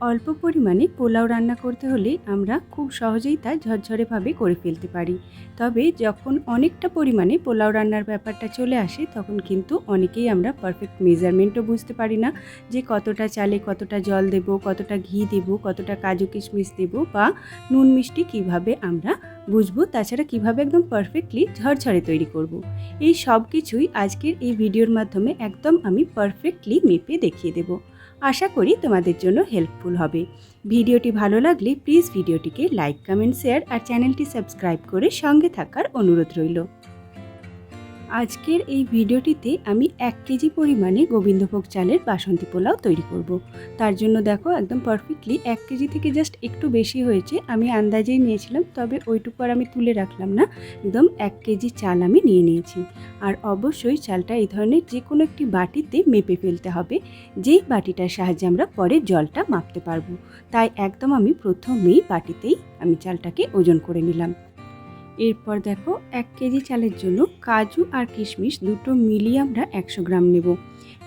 অল্প পরিমাণে পোলাও রান্না করতে হলে আমরা খুব সহজেই তা ঝরঝরেভাবে করে ফেলতে পারি তবে যখন অনেকটা পরিমাণে পোলাও রান্নার ব্যাপারটা চলে আসে, তখন কিন্তু অনেকেই আমরা পারফেক্ট মেজারমেন্টও বুঝতে পারি না যে কতটা চালে কতটা জল দেব, কতটা ঘি দেব, কতটা কাজু কিশমিশ দেব বা নুন মিষ্টি কীভাবে আমরা বুঝব, তাছাড়া কীভাবে একদম পারফেক্টলি ঝরঝরে তৈরি করব। এই সব কিছুই আজকের এই ভিডিওর মাধ্যমে একদম আমি পারফেক্টলি মেপে দেখিয়ে দেবো আশা করি তোমাদের জন্য হেল্পফুল হবে। ভিডিওটি ভালো লাগলে প্লিজ ভিডিওটিকে লাইক কমেন্ট শেয়ার আর চ্যানেলটি সাবস্ক্রাইব করে সঙ্গে থাকার অনুরোধ রইল। আজকের এই ভিডিওটিতে আমি এক কেজি পরিমাণে গোবিন্দভোগ চালের বাসন্তী পোলাও তৈরি করব। তার জন্য দেখো একদম পারফেক্টলি এক কেজি থেকে জাস্ট একটু বেশি হয়েছে। আমি আন্দাজেই নিয়েছিলাম, তবে ওইটুকু আর আমি তুলে রাখলাম না। একদম এক কেজি চাল আমি নিয়ে নিয়েছি। আর অবশ্যই চালটা এই ধরনের যে কোনো একটি বাটিতে মেপে ফেলতে হবে। যেই বাটিটার সাহায্যে আমরা পরে জলটা মাপতে পারব। তাই একদম আমি প্রথমেই বাটিতেই আমি চালটাকে ওজন করে নিলাম। এরপর দেখো এক কেজি চালের জন্য কাজু আর কিশমিশ দুটো মিলিয়ে আমরা একশো গ্রাম নেব।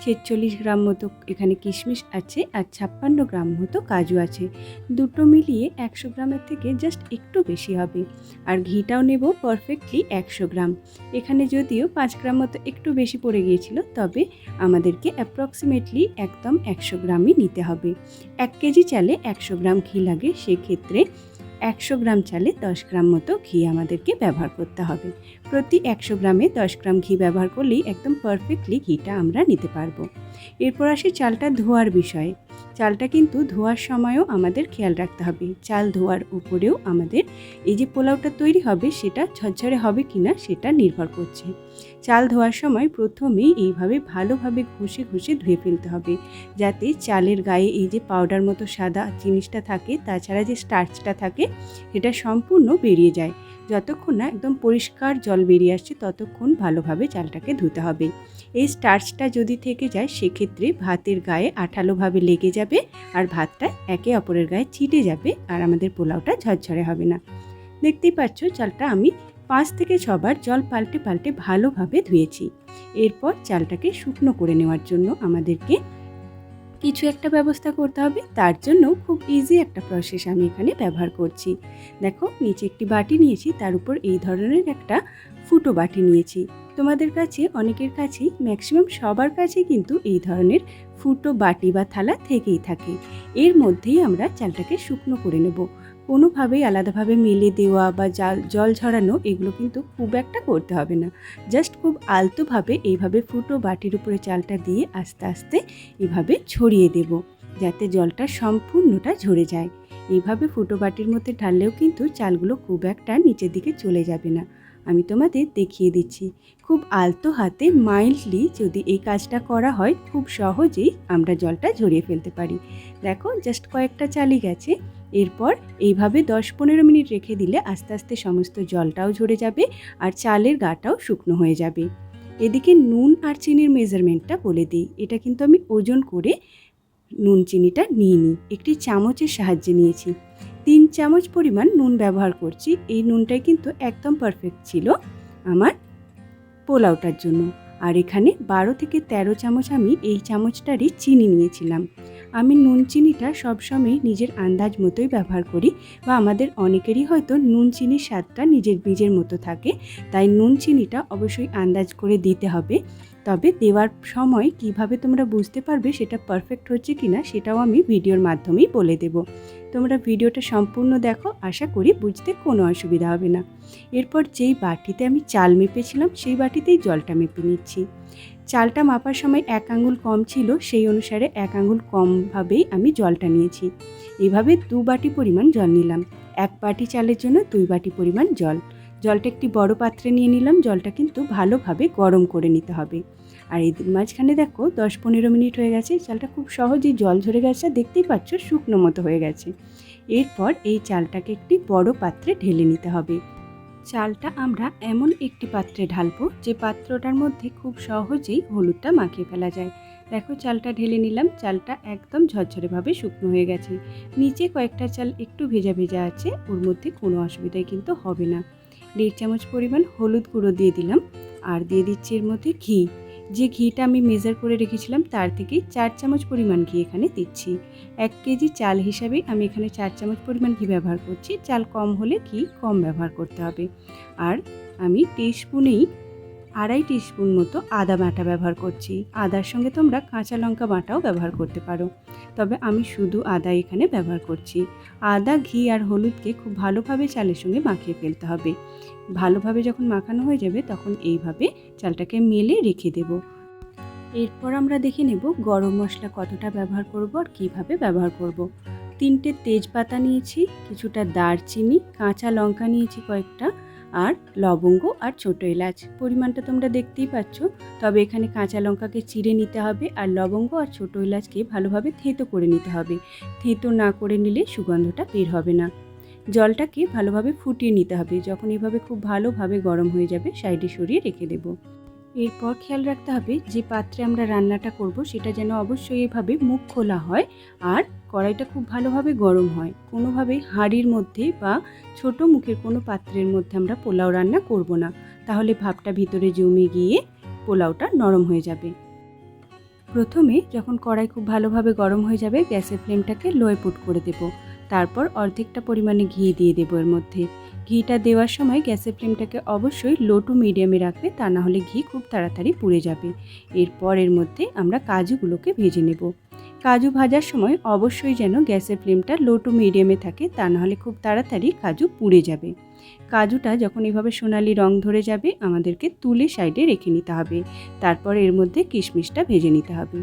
ছেচল্লিশ গ্রাম মতো এখানে কিশমিশ আছে আর ছাপ্পান্ন গ্রাম মতো কাজু আছে। দুটো মিলিয়ে একশো গ্রামের থেকে জাস্ট একটু বেশি হবে। আর ঘিটাও নেব পারফেক্টলি একশো গ্রাম। এখানে যদিও পাঁচ গ্রাম মতো একটু বেশি পড়ে গিয়েছিল, তবে আমাদেরকে অ্যাপ্রক্সিমেটলি একদম একশো গ্রামই নিতে হবে। এক কেজি চালে একশো গ্রাম ঘি লাগে, সেক্ষেত্রে একশো গ্রাম চালে দশ গ্রাম মতো ঘি আমাদেরকে ব্যবহার করতে হবে। প্রতি একশো গ্রামে দশ গ্রাম ঘি ব্যবহার করলেই একদম পারফেক্টলি ঘিটা আমরা নিতে পারব। এরপর আসি চালটা ধোয়ার বিষয়ে। চালটা কিন্তু ধোয়ার সময়ও আমাদের খেয়াল রাখতে হবে। চাল ধোয়ার উপরেও আমাদের এই যে পোলাওটা তৈরি হবে সেটা ঝরঝরে হবে কিনা সেটা নির্ভর করছে। চাল ধোয়ার সময় প্রথমেই এইভাবে ভালোভাবে ঘষে ঘষে ধুয়ে ফেলতে হবে। যাতে চালের গায়ে এই যে পাউডার মতো সাদা জিনিসটা থাকে, তাছাড়া যে স্টার্চটা থাকে এটা সম্পূর্ণ বেরিয়ে যায়। যতক্ষণ না একদম পরিষ্কার জল বেরিয়ে আসছে, ততক্ষণ ভালোভাবে চালটাকে ধুতে হবে। এই স্টার্চটা যদি থেকে যায়, সেক্ষেত্রে ভাতের গায়ে আঠালোভাবে লেগে যাবে আর ভাতটা একে অপরের গায়ে ছিটে যাবে আর আমাদের পোলাওটা ঝরঝরে হবে না। দেখতেই পাচ্ছ, চালটা আমি পাঁচ থেকে ছবার জল পাল্টে পাল্টে ভালোভাবে ধুয়েছি। এরপর চালটাকে শুকনো করে নেওয়ার জন্য আমাদেরকে কিছু একটা ব্যবস্থা করতে হবে। তার জন্য খুব ইজি একটা প্রসেস আমি এখানে ব্যবহার করছি। দেখো, নিচে একটি বাটি নিয়েছি, তার উপর এই ধরনের একটা ফুটো বাটি নিয়েছি। তোমাদের কাছে, অনেকের কাছেই ম্যাক্সিমাম সবার কাছে কিন্তু এই ধরনের ফুটো বাটি বা থালা থেকেই থাকে। এর মধ্যেই আমরা চালটাকে শুকনো করে নেব। কোনোভাবেই আলাদাভাবে মেলে দেওয়া বা জাল ঝরানো এগুলো কিন্তু খুব একটা করতে হবে না। জাস্ট খুব আলতোভাবে এইভাবে ফুটো বাটির উপরে চালটা দিয়ে আস্তে আস্তে এভাবে ছড়িয়ে দেব, যাতে জলটা সম্পূর্ণটা ঝরে যায়। এইভাবে ফুটো বাটির মধ্যে ঢাললেও কিন্তু চালগুলো খুব একটা নিচের দিকে চলে যাবে না। আমি তোমাদের দেখিয়ে দিচ্ছি। খুব আলতো হাতে মাইল্ডলি যদি এই কাজটা করা হয়, খুব সহজেই আমরা জলটা ঝরিয়ে ফেলতে পারি। দেখো জাস্ট কয়েকটা চালি গেছে। এরপর এইভাবে দশ পনেরো মিনিট রেখে দিলে আস্তে আস্তে সমস্ত জলটাও ঝরে যাবে আর চালের গাটাও শুকনো হয়ে যাবে। এদিকে নুন আর চিনির মেজারমেন্টটা বলে দিই। এটা কিন্তু আমি ওজন করে নুন চিনিটা নিয়ে নিই একটি চামচের সাহায্যে নিয়েছি। তিন চামচ পরিমাণ নুন ব্যবহার করছি। এই নুনটাই কিন্তু একদম পারফেক্ট ছিল আমার পোলাওটার জন্য। আর এখানে বারো থেকে ১৩ চামচ আমি এই চামচটারই চিনি নিয়েছিলাম। আমি নুন চিনিটা সবসময় নিজের আন্দাজ মতোই ব্যবহার করি বা আমাদের অনেকেরই হয়তো নুন চিনির স্বাদটা নিজের বীজের মতো থাকে, তাই নুন চিনিটা অবশ্যই আন্দাজ করে দিতে হবে। তবে দেওয়ার সময় কীভাবে তোমরা বুঝতে পারবে সেটা পারফেক্ট হচ্ছে কি না সেটাও আমি ভিডিওর মাধ্যমেই বলে দেব। তোমরা ভিডিওটা সম্পূর্ণ দেখো, আশা করি বুঝতে কোনো অসুবিধা হবে না। এরপর যেই বাটিতে আমি চাল মেপেছিলাম সেই বাটিতেই জলটা মেপে নিচ্ছি। চালটা মাপার সময় এক আঙুল কম ছিল, সেই অনুসারে এক আঙুল কমভাবেই আমি জলটা নিয়েছি। এভাবে দু বাটি পরিমাণ জল নিলাম। এক বাটি চালের জন্য দুই বাটি পরিমাণ জল। জলটা একটি বড় পাত্রে নিয়ে নিলাম, জলটা কিন্তু ভালোভাবে গরম করে নিতে হবে। আর এই মাঝখানে দেখো, দশ পনেরো মিনিট হয়ে গেছে চালটা খুব সহজেই জল ঝরে গেছে দেখতেই পাচ্ছ শুকনো মতো হয়ে গেছে। এরপর এই চালটাকে একটি বড় পাত্রে ঢেলে নিতে হবে। চালটা আমরা এমন একটি পাত্রে ঢালবো যে পাত্রটার মধ্যে খুব সহজেই হলুদটা মাখিয়ে ফেলা যায়। দেখো চালটা ঢেলে নিলাম, চালটা একদম ঝরঝরেভাবে শুকনো হয়ে গেছে। নিচে কয়েকটা চাল একটু ভেজা ভেজা আছে, ওর মধ্যে কোনো অসুবিধাই কিন্তু হবে না। দেড় চামচ পরিমাণ হলুদ গুঁড়ো দিয়ে দিলাম, আর দিয়ে দিচ্ছি এর মধ্যে ঘি। যে ঘিটা আমি মেজার করে রেখেছিলাম, তার থেকে চার চামচ পরিমাণ ঘি এখানে দিচ্ছি। এক কেজি চাল হিসাবে আমি এখানে চার চামচ পরিমাণ ঘি ব্যবহার করছি। চাল কম হলে ঘি কম ব্যবহার করতে হবে। আর আমি টিস্পুনেই আড়াই টিস্পুন মতো আদা বাটা ব্যবহার করছি। আদার সঙ্গে তোমরা কাঁচা লঙ্কা বাটাও ব্যবহার করতে পারো। তবে আমি শুধু আদা এখানে ব্যবহার করছি। আদা, ঘি আর হলুদকে খুব ভালোভাবে চালের সঙ্গে মাখিয়ে ফেলতে হবে। ভালোভাবে যখন মাখানো হয়ে যাবে তখন এইভাবে চালটাকে মেলে রেখে দেব। এরপর আমরা দেখে নেব গরম মশলা কতটা ব্যবহার করব আর কীভাবে ব্যবহার করব। তিনটে তেজপাতা নিয়েছি, কিছুটা দারচিনি, কাঁচা লঙ্কা নিয়েছি কয়েকটা আর লবঙ্গ আর ছোটো এলাচ। পরিমাণটা তোমরা দেখতেই পাচ্ছ। তবে এখানে কাঁচা লঙ্কাকে চিড়ে নিতে হবে আর লবঙ্গ আর ছোটো এলাচকে ভালোভাবে থেঁতো করে নিতে হবে। থেঁতো না করে নিলে সুগন্ধটা বের হবে না। জলটাকে ভালোভাবে ফুটিয়ে নিতে হবে। যখন এভাবে খুব ভালোভাবে গরম হয়ে যাবে, সাইডে সরিয়ে রেখে দেব। এরপর খেয়াল রাখতে হবে যে পাত্রে আমরা রান্নাটা করব সেটা যেন অবশ্যই এভাবে মুখ খোলা হয় আর কড়াইটা খুব ভালোভাবে গরম হয়। কোনোভাবেই হাঁড়ির মধ্যে বা ছোট মুখের কোনো পাত্রের মধ্যে আমরা পোলাও রান্না করব না। তাহলে ভাবটা ভিতরে জমে গিয়ে পোলাওটা নরম হয়ে যাবে। প্রথমে যখন কড়াই খুব ভালোভাবে গরম হয়ে যাবে গ্যাসের ফ্লেমটাকে লোয়ে পুট করে দেব। তারপর অর্ধেকটা পরিমাণে ঘি দিয়ে দেবো এর মধ্যে। ঘিটা দেওয়ার সময় গ্যাসের ফ্লেমটাকে অবশ্যই লো টু মিডিয়ামে রাখবে তা না হলে ঘি খুব তাড়াতাড়ি পুড়ে যাবে। এরপর এর মধ্যে আমরা কাজুগুলোকে ভেজে নেব। কাজু ভাজার সময় অবশ্যই যেন গ্যাসের ফ্লেমটা লো টু মিডিয়ামে থাকে, তা নাহলে খুব তাড়াতাড়ি কাজু পুড়ে যাবে। কাজুটা যখন এভাবে সোনালি রং ধরে যাবে, আমাদেরকে তুলে সাইডে রেখে নিতে হবে। তারপর এর মধ্যে কিশমিশটা ভেজে নিতে হবে।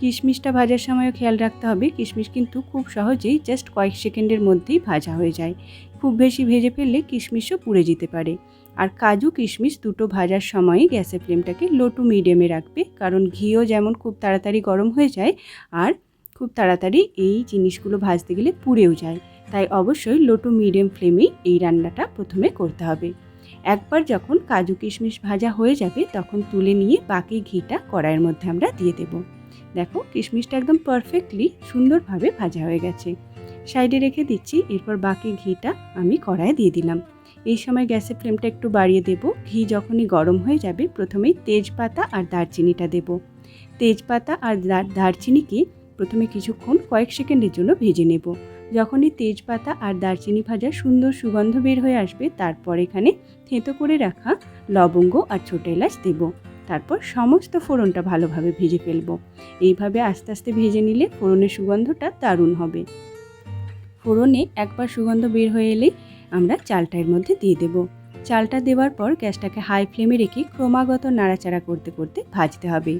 কিশমিশটা ভাজার সময়ও খেয়াল রাখতে হবে। কিশমিশ কিন্তু খুব সহজেই জাস্ট কয়েক সেকেন্ডের মধ্যেই ভাজা হয়ে যায়। খুব বেশি ভেজে ফেললে কিশমিশও পুড়ে যেতে পারে। আর কাজু কিশমিশ দুটো ভাজার সময়ই গ্যাসের ফ্লেমটাকে লো টু মিডিয়ামে রাখবে, কারণ ঘিও যেমন খুব তাড়াতাড়ি গরম হয়ে যায়, আর খুব তাড়াতাড়ি এই জিনিসগুলো ভাজতে গেলে পুড়েও যায়। তাই অবশ্যই লো টু মিডিয়াম ফ্লেমেই এই রান্নাটা প্রথমে করতে হবে। একবার যখন কাজু কিশমিশ ভাজা হয়ে যাবে, তখন তুলে নিয়ে বাকি ঘিটা কড়াইয়ের মধ্যে আমরা দিয়ে দেব। দেখো, কিশমিশটা একদম পারফেক্টলি সুন্দরভাবে ভাজা হয়ে গেছে। সাইডে রেখে দিচ্ছি, এরপর বাকি ঘিটা আমি কড়াইয়ে দিয়ে দিলাম। এই সময় গ্যাসের ফ্লেমটা একটু বাড়িয়ে দেব। ঘি যখনই গরম হয়ে যাবে, প্রথমেই তেজপাতা আর দারচিনিটা দেব। তেজপাতা আর দারচিনিকে প্রথমে কিছুক্ষণ কয়েক সেকেন্ডের জন্য ভেজে নেব। যখনই তেজপাতা আর দারচিনি ভাজা সুন্দর সুগন্ধ বের হয়ে আসবে, তারপর এখানে থেঁতো করে রাখা লবঙ্গ আর ছোটো এলাচ দেব। তারপর সমস্ত ফোড়নটা ভালোভাবে ভেজে ফেলব। এইভাবে আস্তে আস্তে ভেজে নিলে ফোড়নের সুগন্ধটা দারুণ হবে। ফোড়নে একবার সুগন্ধ বের হয়ে এলেই আমরা চালটা এর মধ্যে দিয়ে দেব। চালটা দেওয়ার পর গ্যাসটাকে হাই ফ্লেমে রেখে ক্রমাগত নাড়াচাড়া করতে করতে ভাজতে হবে।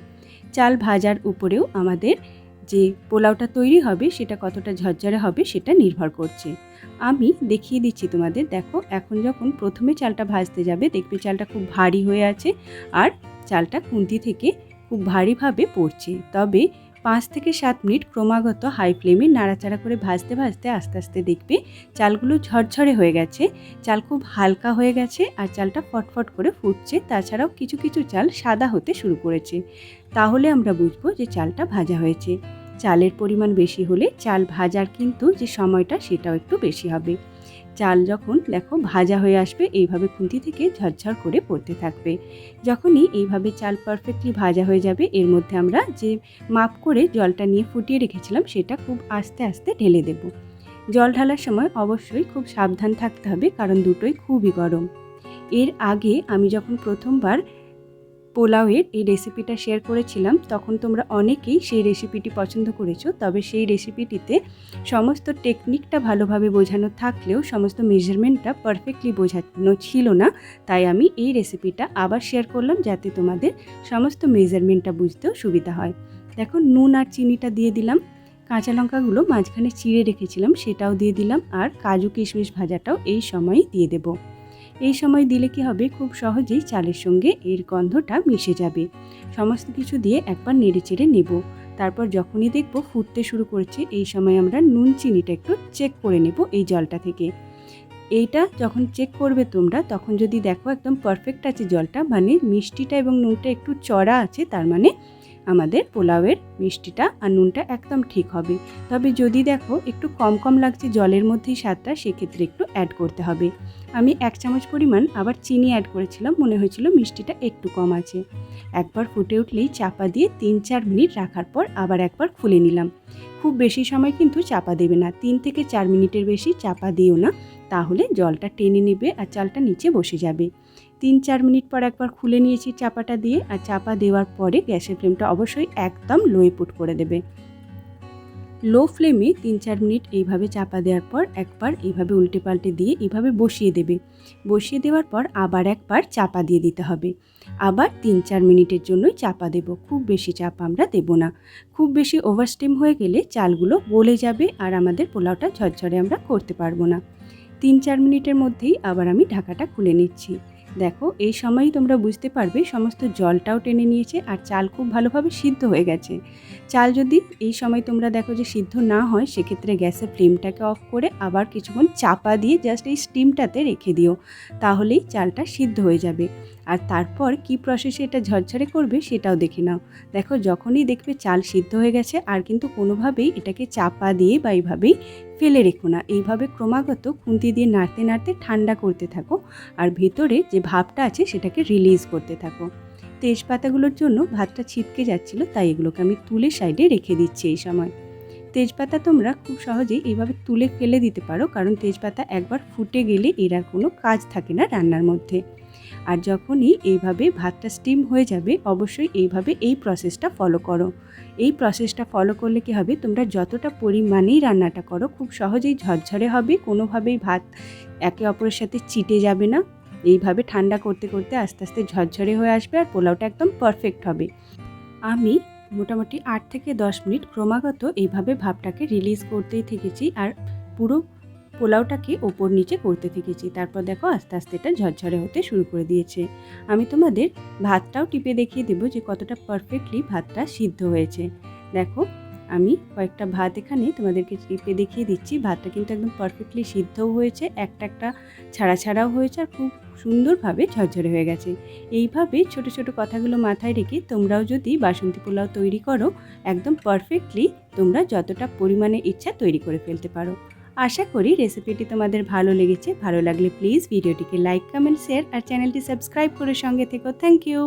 চাল ভাজার উপরেও আমাদের যে পোলাওটা তৈরি হবে সেটা কতটা ঝরঝরে হবে সেটা নির্ভর করছে। আমি দেখিয়ে দিচ্ছি তোমাদের, দেখো এখন যখন প্রথমে চালটা ভাজতে যাবে, দেখবে চালটা খুব ভারী হয়ে আছে আর চালটা খুন্তি থেকে খুব ভারীভাবে পড়ছে। তবে পাঁচ থেকে সাত মিনিট ক্রমাগত হাই ফ্লেমে নাড়াচাড়া করে ভাজতে ভাজতে আস্তে আস্তে দেখবে চালগুলো ঝরঝরে হয়ে গেছে। চাল খুব হালকা হয়ে গেছে আর চালটা ফটফট করে ফুটছে। তাছাড়াও কিছু কিছু চাল সাদা হতে শুরু করেছে। তাহলে আমরা বুঝব যে চালটা ভাজা হয়েছে। চালের পরিমাণ বেশি হলে চাল ভাজার কিন্তু যে সময়টা সেটাও একটু বেশি হবে। চাল যখন দেখো ভাজা হয়ে আসবে এইভাবে খুন্তি থেকে ঝরঝর করে পড়তে থাকবে। যখনই এইভাবে চাল পারফেক্টলি ভাজা হয়ে যাবে এর মধ্যে আমরা যে মাপ করে জলটা নিয়ে ফুটিয়ে রেখেছিলাম সেটা খুব আস্তে আস্তে ঢেলে দেব। জল ঢালার সময় অবশ্যই খুব সাবধান থাকতে হবে কারণ দুটোই খুবই গরম। এর আগে আমি যখন প্রথমবার পোলাওয়ের এই রেসিপিটা শেয়ার করেছিলাম, তখন তোমরা অনেকেই সেই রেসিপিটি পছন্দ করেছ, তবে সেই রেসিপিটিতে সমস্ত টেকনিকটা ভালোভাবে বোঝানো থাকলেও সমস্ত মেজারমেন্টটা পারফেক্টলি বোঝানো ছিল না, তাই আমি এই রেসিপিটা আবার শেয়ার করলাম যাতে তোমাদের সমস্ত মেজারমেন্টটা বুঝতেও সুবিধা হয়। দেখো, নুন আর চিনিটা দিয়ে দিলাম, কাঁচা লঙ্কাগুলো মাঝখানে চিড়ে রেখেছিলাম, সেটাও দিয়ে দিলাম, আর কাজু কিশমিশ ভাজাটাও এই সময়ই দিয়ে দেবো। এই সময় দিলে কি হবে? খুব সহজেই চালের সঙ্গে এর গন্ধটা মিশে যাবে। সমস্ত কিছু দিয়ে একবার নেড়ে চেড়ে নেব। তারপর যখনই দেখব ফুটতে শুরু করেছে, এই সময় আমরা নুন চিনিটা একটু চেক করে নেব এই জলটা থেকে। এইটা যখন চেক করবে তোমরা, তখন যদি দেখো একদম পারফেক্ট আছে জলটা মানে মিষ্টিটা এবং নুনটা একটু চড়া আছে, তার মানে আমাদের পোলাওয়ের মিষ্টিটা আর নুনটা একদম ঠিক হবে। তবে যদি দেখো একটু কম কম লাগছে জলের মধ্যেই স্বাদটা, সেক্ষেত্রে একটু অ্যাড করতে হবে। আমি এক চামচ পরিমাণ আবার চিনি অ্যাড করেছিলাম, মনে হয়েছিল মিষ্টিটা একটু কম আছে। একবার ফুটে উঠলেই চাপা দিয়ে তিন চার মিনিট রাখার পর আবার একবার খুলে নিলাম। খুব বেশি সময় কিন্তু চাপা দেবে না। তিন থেকে চার মিনিটের বেশি চাপা দিও না, তাহলে জলটা টেনে নেবে আর চালটা নিচে বসে যাবে। তিন চার মিনিট পর একবার খুলে নিয়েছি চাপাটা দিয়ে, আর চাপা দেওয়ার পরে গ্যাসের ফ্লেমটা অবশ্যই একদম লোয়ে পুট করে দেবে। লো ফ্লেমে তিন চার মিনিট এইভাবে চাপা দেওয়ার পর একবার এইভাবে উল্টে পাল্টে দিয়ে এইভাবে বসিয়ে দেবে। বসিয়ে দেওয়ার পর আবার একবার চাপা দিয়ে দিতে হবে। আবার তিন চার মিনিটের জন্যই চাপা দেব। খুব বেশি চাপা আমরা দেব না। খুব বেশি ওভারস্টিম হয়ে গেলে চালগুলো গলে যাবে আর আমাদের পোলাওটা ঝরঝরে আমরা করতে পারব না। তিন চার মিনিটের মধ্যেই আবার আমি ঢাকাটা খুলে নিচ্ছি। দেখো, এই সময়ই তোমরা বুঝতে পারবে সমস্ত জলটাও টেনে নিয়েছে আর চাল খুব ভালোভাবে সিদ্ধ হয়ে গেছে। চাল যদি এই সময় তোমরা দেখো যে সিদ্ধ না হয়, সেক্ষেত্রে গ্যাসের ফ্লেমটাকে অফ করে আবার কিছুক্ষণ চাপা দিয়ে জাস্ট এই স্টিমটাতে রেখে দিও। তাহলেই চালটা সিদ্ধ হয়ে যাবে। আর তারপর কি প্রসেসে এটা ঝরঝরে করবে সেটাও দেখে নাও। দেখো, যখনই দেখবে চাল সিদ্ধ হয়ে গেছে, আর কিন্তু কোনোভাবেই এটাকে চাপা দিয়ে বা এইভাবেই ফেলে রেখো না। এইভাবে ক্রমাগত খুন্তি দিয়ে নাড়তে নাড়তে ঠান্ডা করতে থাকো, আর ভেতরে যে ভাবটা আছে সেটাকে রিলিজ করতে থাকো। তেজপাতাগুলোর জন্য ভাতটা ছিটকে যাচ্ছিল, তাই এগুলোকে আমি তুলে সাইডে রেখে দিচ্ছি এই সময়। তেজপাতা তোমরা খুব সহজেই এইভাবে তুলে ফেলে দিতে পারো, কারণ তেজপাতা একবার ফুটে গেলে এর আর কোনো কাজ থাকে না রান্নার মধ্যে। আর যখনই এইভাবে ভাতটা স্টিম হয়ে যাবে, অবশ্যই এইভাবে এই প্রসেসটা ফলো করো। এই প্রসেসটা ফলো করলে কি হবে? তোমরা যতটা পরিমাণেই রান্নাটা করো, খুব সহজেই ঝরঝরে হবে, কোনোভাবেই ভাত একে অপরের সাথে চিটে যাবে না। এইভাবে ঠান্ডা করতে করতে আস্তে আস্তে ঝরঝরে হয়ে আসবে আর পোলাওটা একদম পারফেক্ট হবে। আমি মোটামুটি আট থেকে দশ মিনিট ক্রমাগত এইভাবে ভাবটাকে রিলিজ করতেই থেকেছি আর পুরো পোলাওটাকে ওপর নিচে করতে থেকেছি। তারপর দেখো আস্তে আস্তে এটা ঝরঝরে হতে শুরু করে দিয়েছে। আমি তোমাদের ভাতটাও টিপে দেখিয়ে দেবো যে কতটা পারফেক্টলি ভাতটা সিদ্ধ হয়েছে। দেখো, আমি কয়েকটা ভাত এখানে তোমাদেরকে টিপে দেখিয়ে দিচ্ছি। ভাতটা কিন্তু একদম পারফেক্টলি সিদ্ধও হয়েছে, একটা একটা ছাড়া ছাড়াও হয়েছে আর খুব সুন্দরভাবে ঝরঝরে হয়ে গেছে। এইভাবে ছোট ছোট কথাগুলো মাথায় রেখে তোমরাও যদি বাসন্তী পোলাও তৈরি করো, একদম পারফেক্টলি তোমরা যতটা পরিমাণে ইচ্ছা তৈরি করে ফেলতে পারো। আশা করি রেসিপিটি তোমাদের ভালো লেগেছে। ভালো লাগলে প্লিজ ভিডিওটিকে লাইক, কমেন্ট, শেয়ার আর চ্যানেলটি সাবস্ক্রাইব করে সঙ্গে থেকো। Thank you.